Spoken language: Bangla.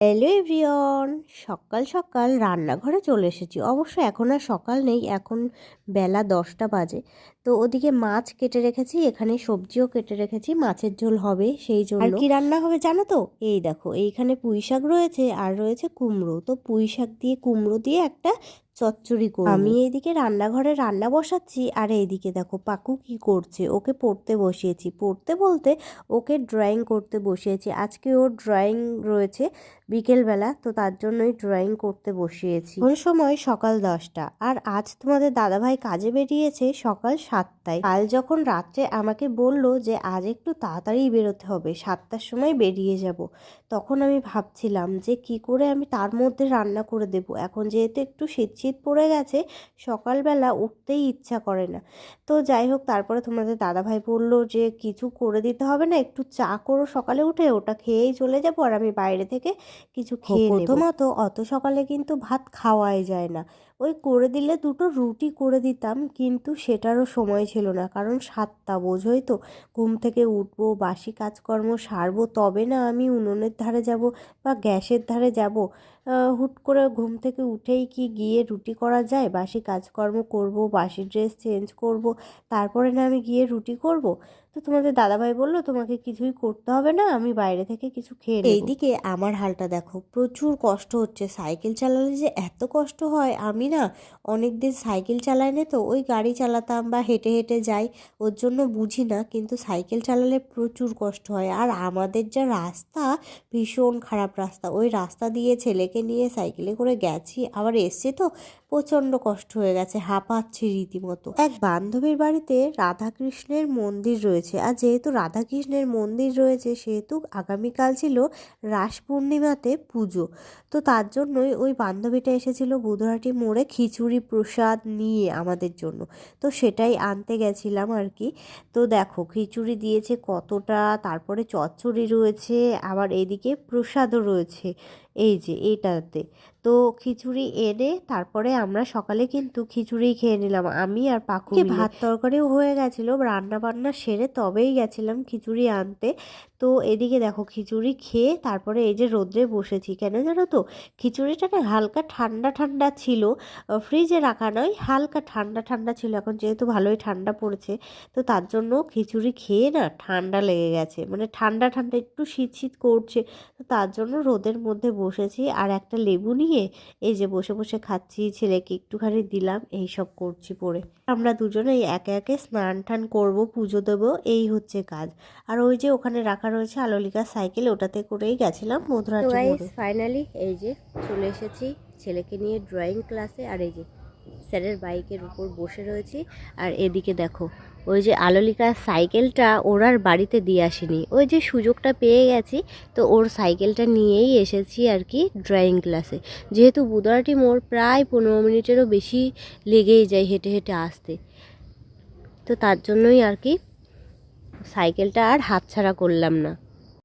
হ্যালো এভরিওন সকাল সকাল রান্নাঘরে চলে এসেছি। অবশ্য এখন আর সকাল নেই এখন বেলা দশটা বাজে। তো ওদিকে মাছ কেটে রেখেছি এখানে সবজিও কেটে রেখেছি মাছের ঝোল হবে সেই জন্য। আর কি রান্না হবে জানো তো? এই দেখো এইখানে পুঁই শাক রয়েছে আর রয়েছে কুমড়ো। তো পুঁই শাক দিয়ে কুমড়ো দিয়ে একটা চচ্চড়ি করব। আমি এইদিকে রান্নাঘরে রান্না বসাচ্ছি আর এইদিকে দেখো পাকু কি করছে। ওকে পড়তে বসিয়েছি। পড়তে বলতে ওকে ড্রয়িং করতে বসিয়েছি। আজকে ওর ড্রয়িং রয়েছে বিকেলবেলা তো তার জন্যই ড্রয়িং করতে বসিয়েছি। কোন সময়? সকাল দশটা। আর আজ তোমাদের দাদাভাই কাজে বেরিয়েছে সকাল সাতটায়। কাল যখন রাত্রে আমাকে বলল যে আজ একটু তাড়াতাড়ি বেরোতে হবে সাতটার সময় বেরিয়ে যাব তখন আমি ভাবছিলাম যে কি করে আমি তার মধ্যে রান্না করে দেব। এখন যেহেতু একটু শীত শীত পড়ে গেছে সকালবেলা উঠতেই ইচ্ছা করে না। তো যাই হোক তারপরে তোমাদের দাদাভাই বলল যে কিছু করে দিতে হবে না একটু চা করো সকালে উঠে ওটা খেয়েই চলে যাব আর আমি বাইরে থেকে কিছু খেয়ে নেব। প্রথমত অত সকালে কিন্তু ভাত খাওয়াই যায় না। ওই করে দিলে দুটো রুটি করে দিতাম, কিন্তু সেটারও সময় ছিল না, কারণ সাতটা বোঝোই তো। ঘুম থেকে উঠবো, বাসি কাজকর্ম সারবো, তবে না আমি উনুনের ধারে যাব বা গ্যাসের ধারে যাব। হুট করে ঘুম থেকে উঠেই কি গিয়ে রুটি করা যায়? বাসি কাজকর্ম করব বাসি ড্রেস চেঞ্জ করব, তারপরে না আমি গিয়ে রুটি করব? তো তোমাদের দাদাভাই বলল, তোমাকে কিছুই করতে হবে না, আমি বাইরে থেকে কিছু খেয়ে এইদিকে আমার হালটা দেখো, প্রচুর কষ্ট হচ্ছে। সাইকেল চালালে যে এত কষ্ট হয়, আমি না? অনেক দিন সাইকেল চালাই না তো? ওই গাড়ি চালাতাম বা হেঁটে হেঁটে যাই, ওর জন্য বুঝি না, কিন্তু সাইকেল চালালে প্রচুর কষ্ট হয়। আর আমাদের যা রাস্তা, ভীষণ খারাপ রাস্তা। ওই রাস্তা দিয়ে ছেলেকে নিয়ে সাইকেলে করে গেছি, আবার এসছে তো? প্রচণ্ড কষ্ট হয়ে গেছে, হাঁপাচ্ছি রীতিমতো। এক বান্ধবীর বাড়িতে রাধাকৃষ্ণের মন্দির রয়েছে। আর যেহেতু রাধাকৃষ্ণের মন্দির রয়েছে, সেহেতু আগামীকাল ছিল রাস পূর্ণিমাতে পুজো। তো তার জন্যই ওই বান্ধবীটা এসেছিল বুধহাটি মোড়ে খিচুড়ি প্রসাদ নিয়ে আমাদের জন্য। তো সেটাই আনতে গেছিলাম আর কি। তো দেখো, খিচুড়ি দিয়েছে কতটা, তারপরে চচ্চড়ি রয়েছে, আবার এদিকে প্রসাদও রয়েছে। এই যে এইটাতে তো খিচুড়ি এনে তারপরে আমরা সকালে কিন্তু খিচুড়ি খেয়ে নিলাম। আমি আর পাখু ভাত তরকারিও হয়ে গেছিল রান্না বান্না সেরে তবেই গেছিলাম খিচুড়ি আনতে। তো এদিকে দেখো খিচুড়ি খেয়ে তারপরে এই যে রোদ্রে বসেছি। কেন জানো তো? খিচুড়িটা না হালকা ঠান্ডা ঠান্ডা ছিল। ফ্রিজে রাখা নয়, হালকা ঠান্ডা ঠান্ডা ছিল। এখন যেহেতু ভালোই ঠান্ডা পড়েছে, তো তার জন্য খিচুড়ি খেয়ে না ঠান্ডা লেগে গেছে। মানে ঠান্ডা ঠান্ডা একটু শীত শীত করছে, তো তার জন্য রোদের মধ্যে বসেছি। আর একটা লেবু নিয়ে এই যে বসে বসে খাচ্ছি, ছেলেকে একটুখানি দিলাম এই সব করছি পরে আমরা দুজনেই একে একে স্নান টান করব, পুজো দেবো, এই হচ্ছে কাজ। আর ওই যে ওখানে রাখা রয়েছে আলোলিকার সাইকেল ওটাতে করেই গেছিলাম মধুরা ফাইনালি এই যে চলে এসেছি ছেলেকে নিয়ে ড্রয়িং ক্লাসে আর এই যে স্যারের বাইকের উপর বসে রয়েছি। আর এদিকে দেখো ওই যে আলোলিকার সাইকেলটা ওর আর বাড়িতে দিয়ে আসেনি। ওই যে সুযোগটা পেয়ে গেছি তো ওর সাইকেলটা নিয়েই এসেছি আর কি ড্রয়িং ক্লাসে যেহেতু বুধরাটি মোড় প্রায় পনেরো মিনিটেরও বেশি লেগেই যায় হেঁটে হেঁটে আসতে। তো তার জন্যই আর কি সাইকেলটা আর হাতছাড়া করলাম না।